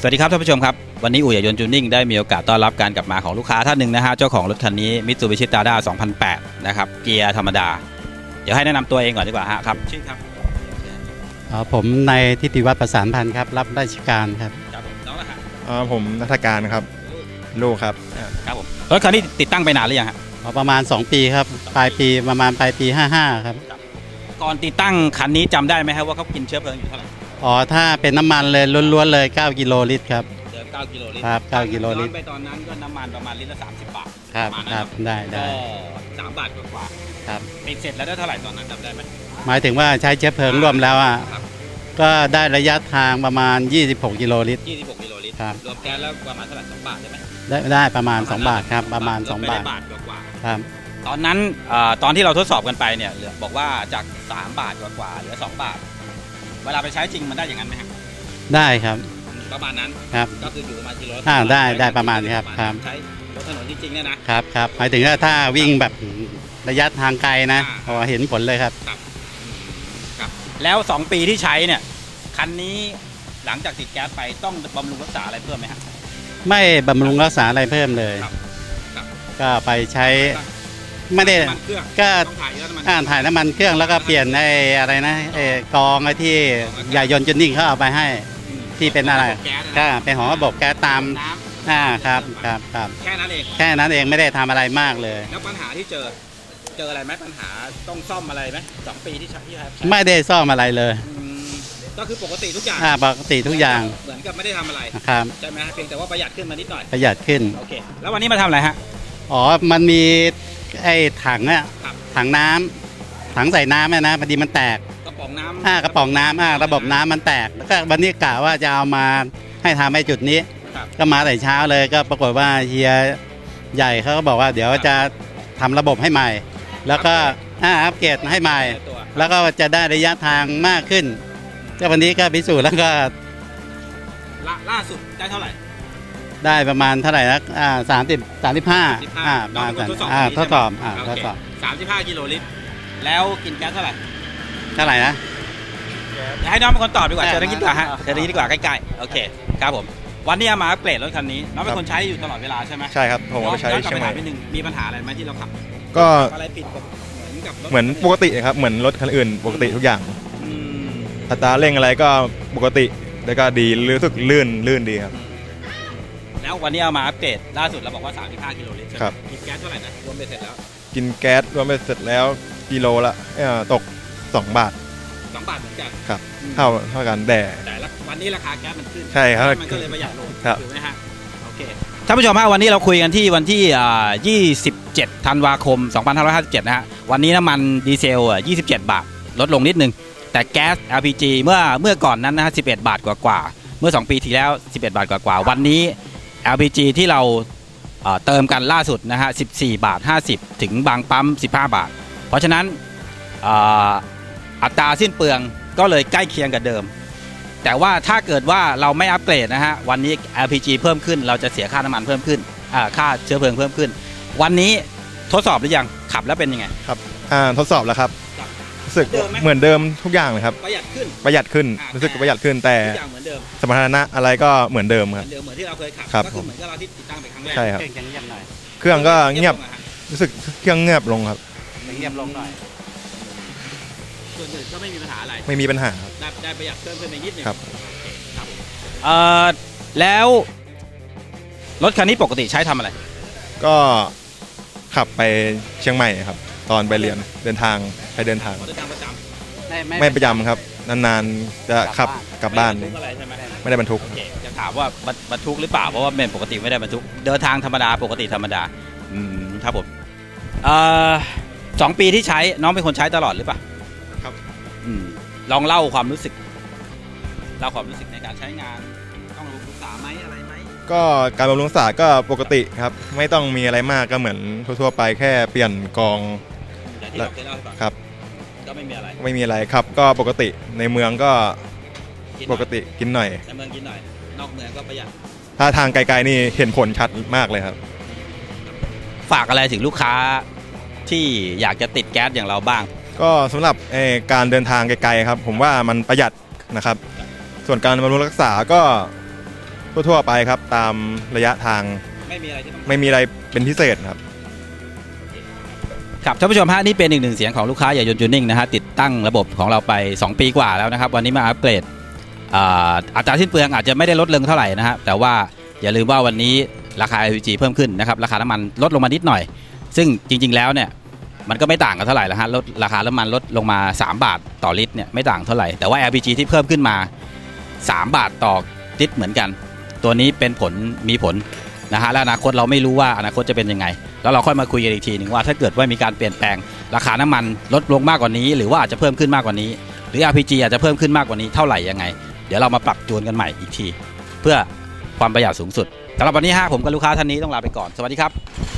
สวัสดีครับท่านผู้ชมครับ วันนี้อู่ใหญ่ยนต์จูนิ่งได้มีโอกาสต้อนรับการกลับมาของลูกค้าท่านหนึ่งนะฮะ เจ้าของรถคันนี้มิตซูบิชิตาด้า2008 นะครับ เกียร์ธรรมดา เดี๋ยวให้แนะนำตัวเองก่อนดีกว่าฮะครับชื่อครับอ๋อผมในายทิติวัฒน์ประสานพันธ์ครับ รับราชการครับ ครับผมน้องละฮะอ่าผมนักการครับ ลูกครับอ่าครับผมรถคันนี้ติดตั้งไปนานหรือยังฮะอ๋อประมาณ 2 ปีครับ ปลายปีประมาณปลายปี 55 ครับ ก่อนติดตั้งคันนี้จำได้ไหมครับว่าเขากินเชื้อเพลิงอยู่เท่าไหร่ อ๋อถ้าเป็นน้ำมันเลยล้วนๆเลย 9 กิโลลิตรครับ เดิม9กิโลลิตรครับ9กิโลลิตรย้อนไปตอนนั้นก็น้ำมันประมาณลิตรละ30 บาทครับประมาณคนั้รันบได้ ก็ได้สามบาทกว่าครับๆติดเสร็จแล้วได้เท่าไหร่ตอนนั้นจำได้ไหม หมายถึงว่าใช้เชื้อเพลิงร่วมแล้วอะครับ ก็ได้ระยะทางประมาณ 26 กิโลลิตร 26กิโลลิตรครับ รวมแก๊สแล้วประมาณเท่าไหร่2บาทได้ไหมได้ได้ประมาณ 2 บาทครับประมาณลดไป2บาทได้บาทกว่าครับ ๆตอนนั้นเอ่อตอนที่เราทดสอบกันไปเนี่ยเหลือบอกว่าจาก 3 บาทกว่าๆเหลือ 2 บาท เวลาไปใช้จริงมันได้อย่างนั้นไหมครับได้ครับ ประมาณนั้นครับ ก็คืออยู่ประมาณกิโลละอ่าได้ใช้ได้ประมาณนี้ครับปะครับ ใช้รถถนนจริงๆเนี่ยนะครับครับหมายถึงว่าถ้าวิ่งแบบระยะทางไกลนะอ่าพอเห็นผลเลยครับครับ แล้ว 2 ปีที่ใช้เนี่ยคันนี้หลังจากติดแก๊สไปต้องบำรุงรักษาอะไรเพิ่มไหมครับไม่บำรุงรักษาอะไรเพิ่มเลยครับครับก็ไปใช้ ไม่ได้น้ำมันเครื่องก็ต้องถ่ายเยอะน้ำมันอ่านถ่ายน้ำมันเครื่องแล้วก็เปลี่ยนไอ้อะไรนะไอ้กองไอ้ที่ใหญ่ยนต์จุนนิ่งเขาเอาไปให้อืมที่เป็นอะไรแก๊สก็นะเป็นของระบบแก๊สตามน้อ่าครับครับครับำแค่นั้นเองแค่นั้นเองไม่ได้ทำอะไรมากเลย แล้วปัญหาที่เจอเจออะไรไหมปัญหาต้องซ่อมอะไรไหมสองปีที่ใช้ที่ใช้ไม่ได้ซ่อมอะไรเลยอืมก็คือปกติทุกอย่างอ่าปกติทุกอย่าง เหมือนกับไม่ได้ทำอะไรนะครับใช่ไหมฮะเพียงแต่ว่าประหยัดขึ้นมานิดหน่อยประหยัดขึ้นโอเคแล้ววันนี้มาทำอะไรฮะอ๋อมันมี ไอ้ถังอะครับ ถังน้ำถังใส่น้ำอะนะพอดีมันแตกกระป๋องน้ำอ่ากระป๋องน้ำอ่าระบบน้ำมันแตกแล้วก็วันนี้กะว่าจะเอามาให้ทำให้จุดนี้ ครับ ก็มาแต่เช้าเลยก็ปรากฏว่าเฮียใหญ่เขาก็บอกว่าเดี๋ยวจะทำระบบให้ใหม่ แล้วก็อ่าอัปเกรดให้ใหม่ตัวแล้วก็จะได้ระยะทางมากขึ้นก็วันนี้ก็พิสูจน์แล้วก็ ล่าล่าสุดได้เท่าไหร่ ได้ประมาณเท่าไหร่นะอ่าสามสิบสามสิบห้าอ่าน้มาองเป็นคนทดสอบอ่าวันนี้ทดสอบใช่ไหมอ่าโอทดเคสอบสามสิบห้ากิโลลิตร แล้วกินแก๊สเท่าไหร่ เท่าไหร่นะเดี๋ยวให้น้องเป็นคนตอบดีกว่าได้เชิญนักกีฬาฮะครับเชิญนักกีฬาใกล้ๆ โอเค ครับผม วันนี้เอามาอัปเกรดรถคันนี้ น้องเป็นคนใช้อยู่ตลอดเวลาใช่ไหมใช่ครับ ผมเอาไปใช้ย้อนกลับเชียงไปใหม่ถามนิดนึงมีปัญหาอะไรไหมที่เราขับ ก็อะไรผิดปกเหมือนกับรถเหมือนปกตินะครับ เหมือนรถคันอื่น ปกติทุกอย่างอืมอัตราเร่งอะไรก็ปกติ แล้วก็ดีรู้สึกลื่นลื่นดีครับ แล้ววันนี้เอามาอัปเกรดล่าสุดเราบอกว่า 35 กิโลลิตรใช่ไหมครับ กินแก๊สเท่าไหร่นะรวมไปเสร็จแล้ว กินแก๊สรวมไปเสร็จแล้วกิโลละเอ่อตก 2 บาท 2 บาทเหมือนกันครับอืมเท่าเท่ากันแต่แต่ละวันนี้ราคาแก๊สมันขึ้นใช่ครับมันก็เลยประหยัดลงครับถูกไหมฮะโอเคท่านผู้ชมฮะวันนี้เราคุยกันที่วันที่อ่า27 ธันวาคม 2557 นะฮะวันนี้น้ำมันดีเซลอะ27 บาท ลดลงนิดนึง แต่แก๊ส LPG เมื่อเมื่อก่อนนั้นนะฮะ11 บาทกว่าๆเมื่อ 2 ปีที่แล้ว 11 บาทกว่าๆวันนี้ LPG ที่เราเติมกันล่าสุดนะฮะ 14 บาท 50 ถึงบางปั๊ม 15 บาท เพราะฉะนั้นอัตราสิ้นเปลืองก็เลยใกล้เคียงกับเดิม แต่ว่าถ้าเกิดว่าเราไม่อัปเกรดนะฮะ วันนี้ LPG เพิ่มขึ้น เราจะเสียค่าน้ำมันเพิ่มขึ้น ค่าเชื้อเพลิงเพิ่มขึ้น วันนี้ทดสอบหรือยัง ขับแล้วเป็นยังไงอ่าทดสอบแล้วครับ รับรู้สึกเหมือนเดิมไหมเหมือนเดิมทุกอย่างเลยครับ ประหยัดขึ้น ประหยัดขึ้นอ่ารู้สึกประหยัดขึ้นแต่ทุกอย่างเหมือนเดิมสมรรถนะอะไรก็เหมือนเดิมเหคมืรัอบนเดิมเหมือนที่เราเคยขับครับ ก็คือเหมือนกับเราที่ติดตั้งไปครั้งแรก ใช่ครับเร่งเงียบหน่อยเครื่องก็เงียบลงอะฮะรู้สึกเครื่องเงียบลงครับ เงียบลงหน่อย ส่วนอื่นก็ไม่มีปัญหาอะไร ไม่มีปัญหาครับ ได้ได้ประหยัดเพิ่มขึ้นไปนิดนึงครับโอเคครับผมเอ่อแล้วรถคันนี้ปกติใช้ทำอะไร ก็ขับไปเชียงใหม่ครับ ตอนไปเรียนเดินทางไปเดินทางมอเตอร์ทางประจำไม่ประจำครับ นานๆจะขับกลับบ้าน ไม่ได้บรรทุกอะไรใช่ไหมไม่ได้บรรทุก โอเคจะถามว่าบรรบรรทุกหรือเปล่าเพราะว่าเป็นปกติไม่ได้บรรทุกเดินทางธรรมดาปกติธรรมดา อืมครับผมเอ่อสองปีที่ใช้น้องเป็นคนใช้ตลอดหรือเปล่าครับ อืมลองเล่าความรู้สึกเล่าความรู้สึกในการใช้งาน ต้องรู้ศึกษาไหมอะไรไหมก็การบำรุงรักษาก็ปกติครับ ไม่ต้องมีอะไรมากก็เหมือนทั่วๆไปแค่เปลี่ยนกองอย่าง ที่เราเคยเล่าให้ฟังครับ ก็ไม่มีอะไร ไม่มีอะไรครับ ก็ปกติในเมืองก็กินหปน่อยกติกินหน่อย ในเมืองกินหน่อย นอกเมืองก็ประหยัด ถ้าทางไกลๆนี่เห็นผลชัดมากเลยครับ ฝากอะไรถึงลูกค้าที่อยากจะติดแก๊สอย่างเราบ้าง ก็สำหรับเอ่อการเดินทางไกลๆครับ ผมว่ามันประหยัดนะครับ ส่วนการบำรุงรักษาก็ทั่วๆไปครับ ตามระยะทางไม่มีอะไรที่ต้องไม่มีอะไรเป็นพิเศษครับ ครับท่านผู้ชมฮะนี่เป็นอีกหนึ่งเสียงของลูกค้าใหญ่ยนจูนิ่งนะฮะติดตั้งระบบของเราไป 2 ปีกว่าแล้วนะครับวันนี้มาอัปเกรดอ่าอัตราสิ้นเปลืองอาจจะไม่ได้ลดลงเท่าไหร่นะฮะแต่ว่าอย่าลืมว่าวันนี้ราคา LPG เพิ่มขึ้นนะครับราคาน้ำมันลดลงมานิดหน่อย ซึ่งจริง ๆ แล้วเนี่ยมันก็ไม่ต่างกันเท่าไหร่แล้วฮะลดราคาน้ำมันลดลงมา 3 บาทต่อลิตรเนี่ยไม่ต่างเท่าไหร่แต่ว่า LPG ที่เพิ่มขึ้นมา 3 บาทต่อลิตรเหมือนกัน ตัวนี้เป็นผลมีผล นะฮะและอนาคตเราไม่รู้ว่าอนาคตจะเป็นยังไง แล้วเราค่อยมาคุยกันอีกทีหนึ่งว่าถ้าเกิดว่ามีการเปลี่ยนแปลงราคาน้ำมันลดลงมากกว่านี้ หรือว่าอาจจะเพิ่มขึ้นมากกว่านี้ หรือ RPG อาจจะเพิ่มขึ้นมากกว่านี้เท่าไหร่ยังไง เดี๋ยวเรามาปรับจูนกันใหม่อีกที เพื่อความประหยัดสูงสุดสำหรับวันนี้ฮะผมกับลูกค้าท่านนี้ต้องลาไปก่อนสวัสดีครับ